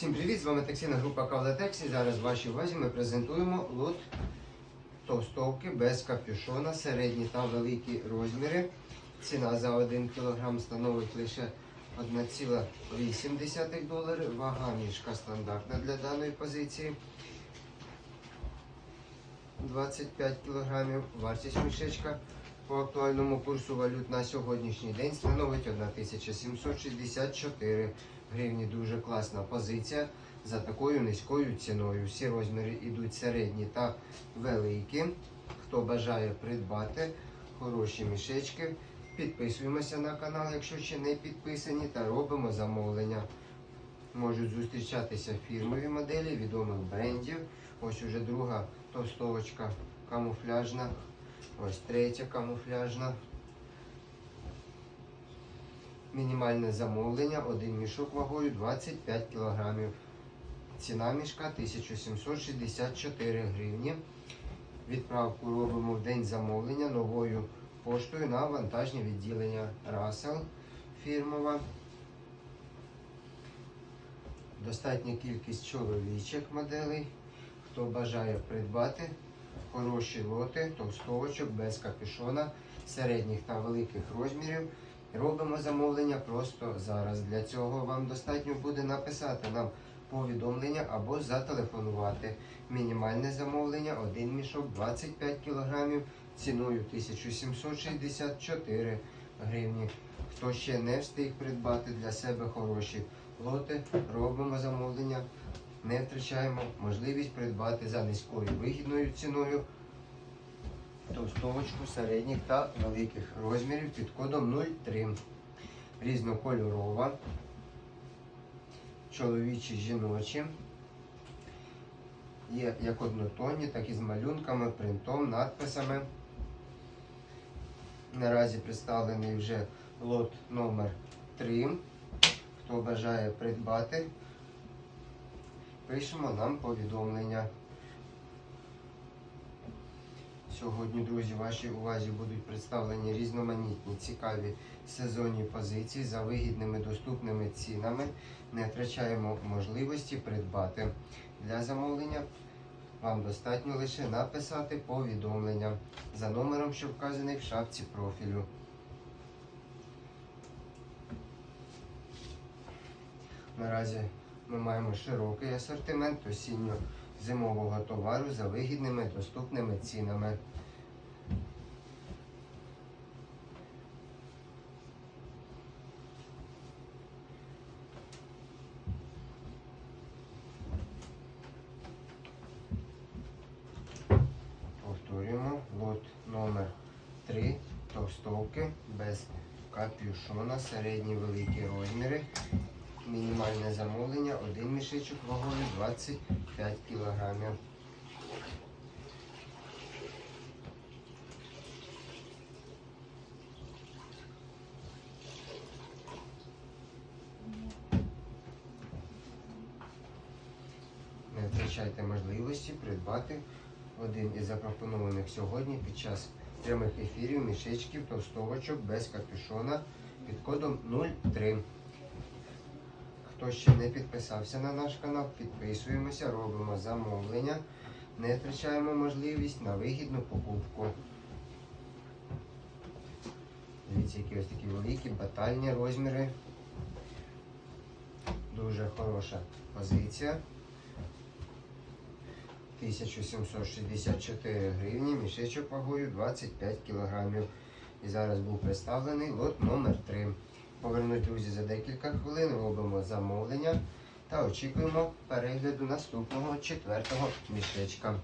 Всім привіт! З вами таксійна група Кавлатексі. Зараз в вашій увазі ми презентуємо лот товстовки без капюшона, середні та великі розміри. Ціна за 1 кг становить лише 1,8 доларів. Вага мішка стандартна для даної позиції. 25 кг. Вартість мішечка по актуальному курсу валют на сьогоднішній день становить 1764 гривні. Дуже класна позиція за такою низькою ціною. Всі розміри йдуть середні та великі. Хто бажає придбати хороші мішечки, підписуємося на канал, якщо ще не підписані, та робимо замовлення. Можуть зустрічатися фірмові моделі відомих брендів. Ось уже друга товстовочка камуфляжна. Ось третя камуфляжна. Мінімальне замовлення, один мішок вагою 25 кг. Ціна мішка 1764 гривні. Відправку робимо в день замовлення новою поштою на вантажні відділення Russell фірмова. Достатня кількість чоловічих моделей. Хто бажає придбати хороші лоти, товстовочок без капюшона, середніх та великих розмірів. Робимо замовлення просто зараз. Для цього вам достатньо буде написати нам повідомлення або зателефонувати. Мінімальне замовлення, один мішок 25 кг ціною 1764 гривні. Хто ще не встиг придбати для себе хороші лоти, робимо замовлення. Не втрачаємо можливість придбати за низькою вигідною ціною товстовочку середніх та великих розмірів під кодом 03. Різнокольорова, чоловічі, жіночі. Є як однотонні, так і з малюнками, принтом, надписами. Наразі представлений вже лот номер 3. Хто бажає придбати, пишемо нам повідомлення. Сьогодні, друзі, вашій увазі будуть представлені різноманітні цікаві сезонні позиції за вигідними доступними цінами. Не втрачаємо можливості придбати. Для замовлення вам достатньо лише написати повідомлення за номером, що вказаний в шапці профілю. Наразі ми маємо широкий асортимент осінньо-зимового товару за вигідними доступними цінами. Повторюємо номер 3 товстовки без капюшона, середні великі розміри. Мінімальне замовлення, один мішечок вагою 25 кг. Не втрачайте можливості придбати один із запропонованих сьогодні під час прямих ефірів мішечків товстовочок без капюшона під кодом 03. Хто ще не підписався на наш канал, підписуємося, робимо замовлення, не втрачаємо можливість на вигідну покупку. Дивіться, які ось такі великі батальні розміри. Дуже хороша позиція. 1764 гривні, мішечок вагою 25 кг. І зараз був представлений лот номер 3 Повернуть друзі за декілька хвилин, робимо замовлення та очікуємо перегляду наступного четвертого мішечка.